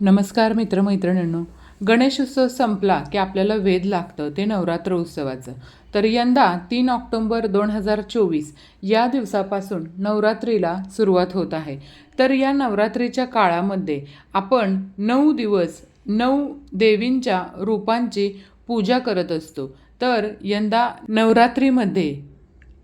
नमस्कार मित्रमैत्रिणींनो गणेशोत्सव संपला की आपल्याला वेध लागतं ते नवरात्र उत्सवाचं. तर यंदा तीन ऑक्टोंबर दोन हजार चोवीस या दिवसापासून नवरात्रीला सुरुवात होत आहे. तर या नवरात्रीच्या काळामध्ये आपण नऊ दिवस नऊ देवींच्या रूपांची पूजा करत असतो. तर यंदा नवरात्रीमध्ये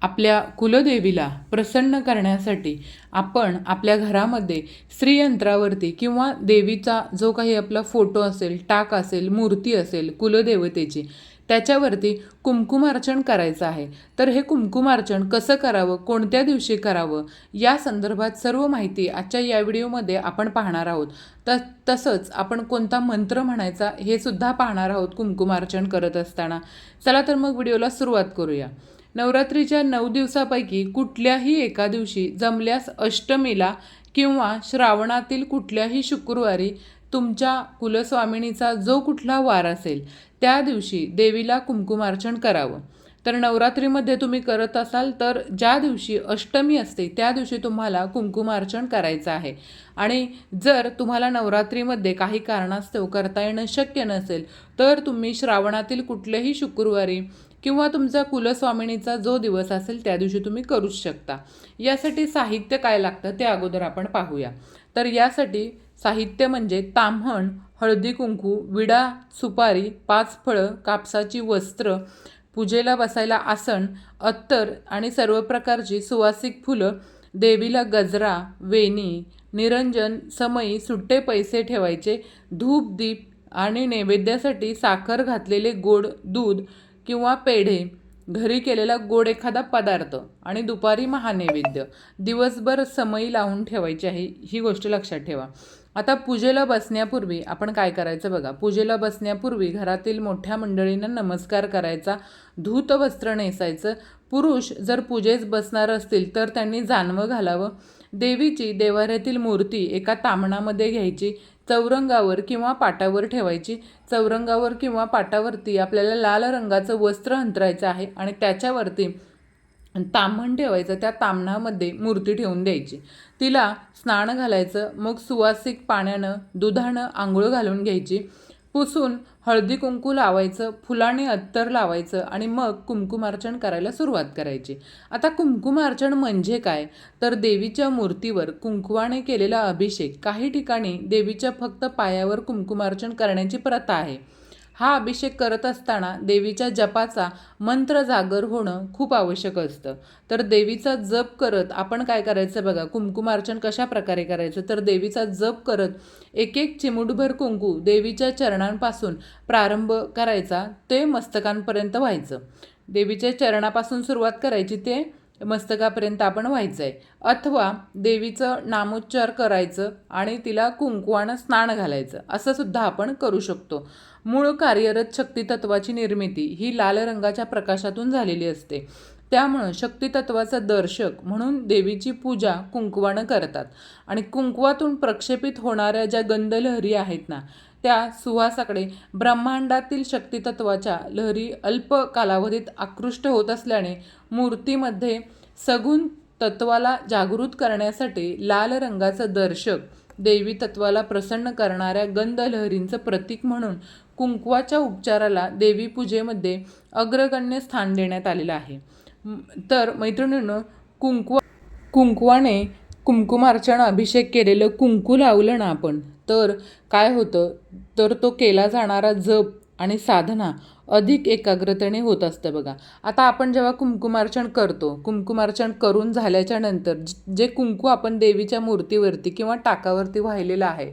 आपल्या कुलदेवीला प्रसन्न करण्यासाठी आपण आपल्या घरामध्ये श्रीयंत्रावरती किंवा देवीचा जो काही आपला फोटो असेल टाक असेल मूर्ती असेल कुलदेवतेची त्याच्यावरती कुंकुमार्चन करायचं आहे. तर हे कुंकुमार्चन कसं करावं कोणत्या दिवशी करावं या संदर्भात सर्व माहिती आजच्या या व्हिडिओमध्ये आपण पाहणार आहोत. त तसंच आपण कोणता मंत्र म्हणायचा हे सुद्धा पाहणार आहोत कुंकुमार्चन करत असताना. चला तर मग व्हिडिओला सुरुवात करूया. नवरात्रीच्या नऊ दिवसापैकी कुठल्याही एका दिवशी जमल्यास अष्टमीला किंवा श्रावणातील कुठल्याही शुक्रवारी तुमच्या कुलस्वामिनीचा जो कुठला वार असेल त्या दिवशी देवीला कुंकुमार्चन करावं. तर नवरात्रीमध्ये तुम्ही करत असाल तर ज्या दिवशी अष्टमी असते त्या दिवशी तुम्हाला कुंकुमार्चन करायचं आहे. आणि जर तुम्हाला नवरात्रीमध्ये काही कारणास्तव करता येणं शक्य नसेल तर तुम्ही श्रावणातील कुठल्याही शुक्रवारी किंवा तुमचा कुलस्वामिनीचा जो दिवस असेल त्या दिवशी तुम्ही करूच शकता. यासाठी साहित्य काय लागतं ते अगोदर आपण पाहूया. तर यासाठी साहित्य म्हणजे ताम्हण हळदी कुंकू विडा सुपारी पाच फळं कापसाची वस्त्र पूजेला बसायला आसन अत्तर आणि सर्व प्रकारची सुवासिक फुलं देवीला गजरा वेणी निरंजन समई सुट्टे पैसे ठेवायचे धूप दीप आणि नैवेद्यासाठी साखर घातलेले गोड दूध किंवा पेढे घरी केलेला गोड एखादा पदार्थ आणि दुपारी महानैवेद्य. दिवसभर समयी लावून ठेवायची आहे ही गोष्ट लक्षात ठेवा. आता पूजेला बसण्यापूर्वी आपण काय करायचं बघा. पूजेला बसण्यापूर्वी घरातील मोठ्या मंडळींना नमस्कार करायचा धूत वस्त्र नेसायचं. पुरुष जर पूजेस बसणार असतील तर त्यांनी जानवं घालावं. देवीची देवाऱ्यातील मूर्ती एका तामणामध्ये घ्यायची. चौरंगावर किंवा पाटावर ठेवायची. चौरंगावर किंवा पाटावरती आपल्याला लाल रंगाचं वस्त्र अंतरायचं आहे आणि त्याच्यावरती ताम्हण ठेवायचं. त्या ताम्हणामध्ये मूर्ती ठेवून द्यायची. तिला स्नान घालायचं. मग सुवासिक पाण्यानं दुधानं आंघोळ घालून घ्यायची. पुसून हळदी कुंकू लावायचं फुलाने अत्तर लावायचं आणि मग कुंकुमार्चन करायला सुरुवात करायची. आता कुंकुमार्चन म्हणजे काय? तर देवीच्या मूर्तीवर कुंकुवाने केलेला अभिषेक काही ठिकाणी देवीच्या फक्त पायावर कुंकुमार्चन करण्याची प्रथा आहे. हा अभिषेक करत असताना देवीच्या जपाचा मंत्र जागर होणं खूप आवश्यक असतं. तर देवीचा जप करत आपण काय करायचं बघा? कुंकुमार्चन कशा प्रकारे करायचं? तर देवीचा जप करत एक एक चिमुटभर कुंकू देवीच्या चरणांपासून प्रारंभ करायचा ते मस्तकांपर्यंत व्हायचं. देवीच्या चरणापासून सुरुवात करायची ते मस्तकापर्यंत आपण व्हायचं आहे अथवा देवीचं नामोच्चार करायचं आणि तिला कुंकवानं स्नान घालायचं असं सुद्धा आपण करू शकतो. मूळ कार्यरत शक्तितत्वाची निर्मिती ही लाल रंगाच्या प्रकाशातून झालेली असते. त्यामुळं शक्तितत्वाचा दर्शक म्हणून देवीची पूजा कुंकवानं करतात. आणि कुंकवातून प्रक्षेपित होणाऱ्या ज्या गंधलहरी आहेत ना त्या सुवासाकडे ब्रह्मांडातील शक्तितत्वाच्या लहरी अल्प कालावधीत आकृष्ट होत असल्याने मूर्तीमध्ये सगुण तत्वाला जागृत करण्यासाठी लाल रंगाचं दर्शक देवी तत्वाला प्रसन्न करणाऱ्या गंध लहरींचं प्रतीक म्हणून कुंकवाच्या उपचाराला देवी पूजेमध्ये अग्रगण्य स्थान देण्यात आलेलं आहे. तर मैत्रिणीनं कुंकवा कुंकवाने कुंकुमार्चना अभिषेक केलेलं कुंकू लावलं ना आपण तर काय होतं? तर तो केला जाणारा जप आणि साधना अधिक एकाग्रतेने होत असतं बघा. आता आपण जेव्हा कुंकुमार्चन करतो कुंकुमार्चन करून झाल्याच्यानंतर जे कुंकू आपण देवीच्या मूर्तीवरती किंवा टाकावरती वाहिलेलं आहे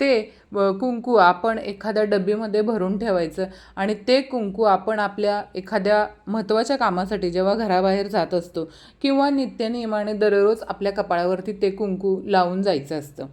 ते कुंकू आपण एखाद्या डब्बीमध्ये भरून ठेवायचं आणि ते कुंकू आपण आपल्या एखाद्या महत्त्वाच्या कामासाठी जेव्हा घराबाहेर जात असतो किंवा नित्यनियमाने दररोज आपल्या कपाळावरती ते कुंकू लावून जायचं असतं.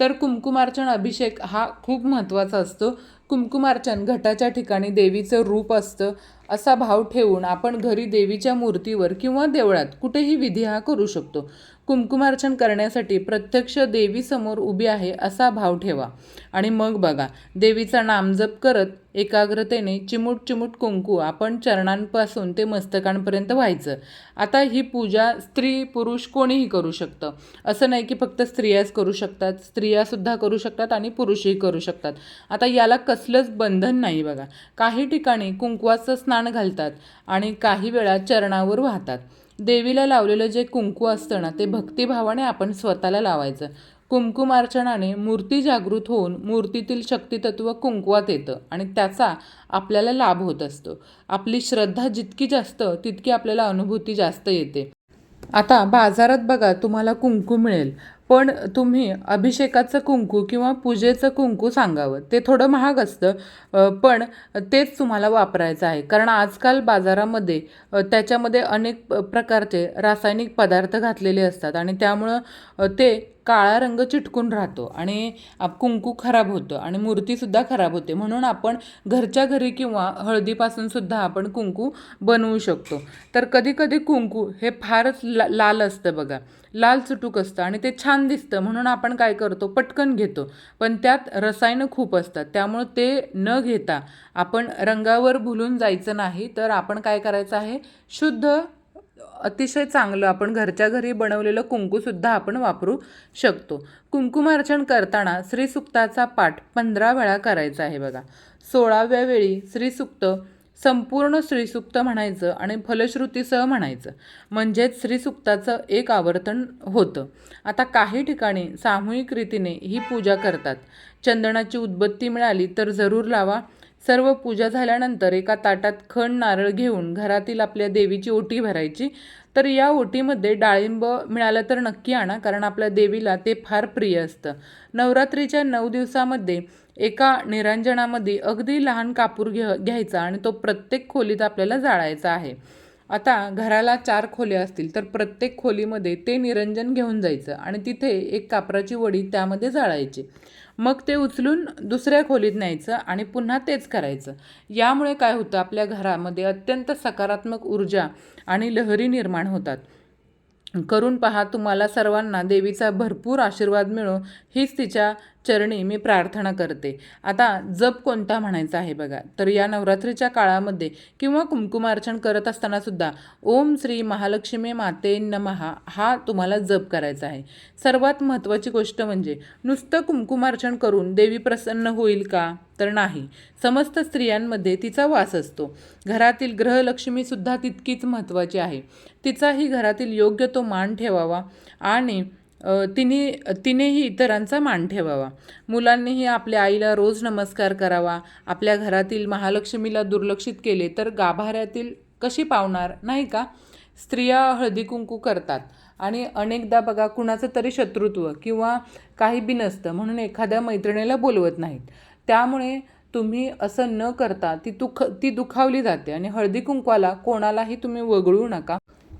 तर कुंकुमार्चन अभिषेक हा खूप महत्त्वाचा असतो. कुंकुमार्चन घटाच्या ठिकाणी देवीचं रूप असतं. असा भाव ठेवून आपण घरी देवीच्या मूर्तीवर किंवा देवळात कुठेही विधी हा करू शकतो. कुंकुमार्चन करण्यासाठी प्रत्यक्ष देवीसमोर उभी आहे असा भाव ठेवा. आणि मग बघा देवीचा नामजप करत एकाग्रतेने चिमूट चिमूट कुंकू आपण चरणांपासून ते मस्तकांपर्यंत व्हायचं. आता ही पूजा स्त्री पुरुष कोणीही करू शकतं. असं नाही की फक्त स्त्रियाच करू शकतात. स्त्रियासुद्धा करू शकतात आणि पुरुषही करू शकतात. आता याला कसलंच बंधन नाही बघा. काही ठिकाणी कुंकवाचं स्नान घालतात आणि काही वेळा चरणावर वाहतात. देवीला लावलेलं जे कुंकू असतं ना ते भक्तिभावाने आपण स्वतःला लावायचं. कुंकुमार्चनाने मूर्ती जागृत होऊन मूर्तीतील शक्तितत्व कुंकवात येतं आणि त्याचा आपल्याला लाभ होत असतो. आपली श्रद्धा जितकी जास्त तितकी आपल्याला अनुभूती जास्त येते. आता बाजारात बघा तुम्हाला कुंकू मिळेल. पण तुम्ही अभिषेकाचं कुंकू किंवा पूजेचं कुंकू सांगावं. ते थोडं महाग असतं पण तेच तुम्हाला वापरायचं आहे. कारण आजकाल बाजारामध्ये त्याच्यामध्ये अनेक प्रकारचे रासायनिक पदार्थ घातलेले असतात आणि त्यामुळं ते काळा रंग चिटकून राहतो आणि आप- कुंकू खराब होतं आणि मूर्तीसुद्धा खराब होते. म्हणून आपण घरच्या घरी किंवा हळदीपासूनसुद्धा आपण कुंकू बनवू शकतो. तर कधीकधी कुंकू हे फारच ला लाल असतं बघा. लाल चुटूक असतं आणि ते छान दिसतं. म्हणून आपण काय करतो? पटकन घेतो. पण त्यात रसायनं खूप असतात. त्यामुळं ते न घेता आपण रंगावर भुलून जायचं नाही. तर आपण काय करायचं आहे? शुद्ध अतिशय चांगलं. आपण घरच्या घरी बनवलेलं कुंकूसुद्धा आपण वापरू शकतो. कुंकुमार्चन करताना श्रीसुक्ताचा पाठ पंधरा वेळा करायचा आहे बघा. सोळाव्या वेळी श्रीसुक्त संपूर्ण श्रीसुक्त म्हणायचं आणि फलश्रुतीसह म्हणायचं. म्हणजेच श्रीसुक्ताचं एक आवर्तन होतं. आता काही ठिकाणी सामूहिक रीतीने ही पूजा करतात. चंदनाची उद्बत्ती मिळाली तर जरूर लावा. सर्व पूजा झाल्यानंतर एका ताटात खण नारळ घेऊन घरातील आपल्या देवीची ओटी भरायची. तर या ओटीमध्ये डाळिंब मिळालं तर नक्की आणा कारण आपल्या देवीला ते फार प्रिय असतं. नवरात्रीच्या नऊ दिवसामध्ये एका निरांजनामध्ये अगदी लहान कापूर घ्या घ्यायचा आणि तो प्रत्येक खोलीत आपल्याला जाळायचा आहे. आता घराला चार खोल्या असतील तर प्रत्येक खोलीमध्ये ते निरंजन घेऊन जायचं आणि तिथे एक कापराची वडी त्यामध्ये जाळायची. मग ते उचलून दुसऱ्या खोलीत न्यायचं आणि पुन्हा तेच करायचं. यामुळे काय होतं आपल्या घरामध्ये अत्यंत सकारात्मक ऊर्जा आणि लहरी निर्माण होतात. करून पहा तुम्हाला सर्वांना देवीचा भरपूर आशीर्वाद मिळो हीच तिच्या चरणी मी प्रार्थना करते. आता जप कोणता म्हणायचा आहे बघा. तर या नवरात्रीच्या काळामध्ये किंवा कुंकुमार्चन करत असताना सुद्धा ओम श्री महालक्ष्मी माते नमहा हा तुम्हाला जप करायचा आहे. सर्वात महत्त्वाची गोष्ट म्हणजे नुसतं कुंकुमार्चन करून देवी प्रसन्न होईल का? तर नाही. समस्त स्त्रियांमध्ये तिचा वास असतो. घरातील ग्रहलक्ष्मीसुद्धा तितकीच महत्त्वाची आहे. तिचाही घरातील योग्य तो मान ठेवावा आणि तिने तिनेही इतरांचा मान ठेवावा. मुलांनीही आपल्या आईला रोज नमस्कार करावा. आपल्या घरातील महालक्ष्मीला दुर्लक्षित केले तर गाभाऱ्यातील कशी पावणार नाही का? स्त्रिया हळदी कुंकू करतात. आणि अनेकदा बघा कुणाचं तरी शत्रुत्व किंवा काही बी नसतं म्हणून एखाद्या मैत्रिणीला बोलवत नाहीत. त्यामुळे तुम्ही असं न करता ती दुख ती दुखावली जाते. आणि हळदी कुंकवाला कोणालाही तुम्ही वगळू नका.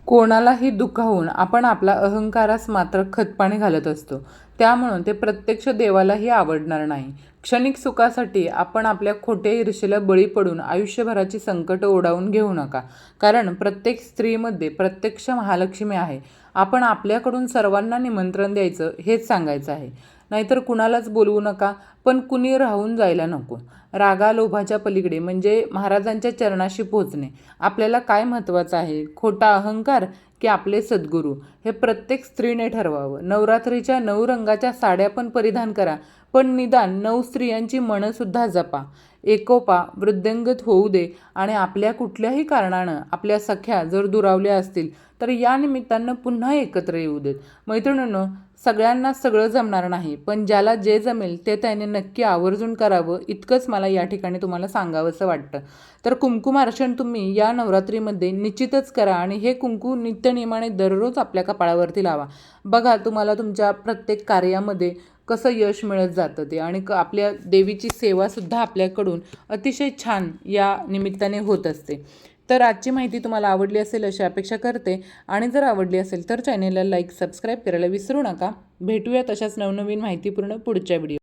कोणालाही दुखावून आपण आपला अहंकारास मात्र खतपाणी घालत असतो. त्यामुळं ते प्रत्यक्ष देवालाही आवडणार नाही. क्षणिक सुखासाठी आपण आपल्या खोट्या ईर्षेला बळी पडून आयुष्यभराची संकट ओढावून घेऊ नका. कारण प्रत्येक स्त्रीमध्ये प्रत्यक्ष महालक्ष्मी आहे. आपण आपल्याकडून सर्वांना निमंत्रण द्यायचं हेच सांगायचं आहे. नाहीतर कुणालाच बोलवू नका. पण कुणी राहून जायला नको. रागा लोभाच्या पलीकडे म्हणजे महाराजांच्या चरणाशी पोहोचणे. आपल्याला काय महत्त्वाचं आहे? खोटा अहंकार की आपले सद्गुरू? हे प्रत्येक स्त्रीने ठरवावं. नवरात्रीच्या नऊ रंगाच्या साड्या पण परिधान करा. पण निदान नऊ स्त्रियांची मनंसुद्धा जपा. एकोपा वृद्धिंगत होऊ दे आणि आपल्या कुठल्याही कारणानं आपल्या सख्या जर दुरावल्या असतील तर या निमित्तानं पुन्हा एकत्र येऊ देत. मैत्रिणींनो सगळ्यांना सगळं जमणार नाही पण ज्याला जे जमेल ते त्याने नक्की आवर्जून करावं इतकंच मला या ठिकाणी तुम्हाला सांगावंसं वाटतं. तर कुंकुमार्चन तुम्ही या नवरात्रीमध्ये निश्चितच करा आणि हे कुंकू नित्यनियमाने दररोज आपल्या कपाळावरती लावा. बघा तुम्हाला तुमच्या प्रत्येक कार्यामध्ये कसं यश मिळत जातं ते आणि क आपल्या देवीची सेवासुद्धा आपल्याकडून अतिशय छान या निमित्ताने होत असते. तर आजची माहिती तुम्हाला आवडली असेल अशी अपेक्षा करते आणि जर आवडली असेल तर चॅनेलला लाईक सबस्क्राईब करायला विसरू नका. भेटूया तशाच नवनवीन माहितीपूर्ण पुढच्या व्हिडिओ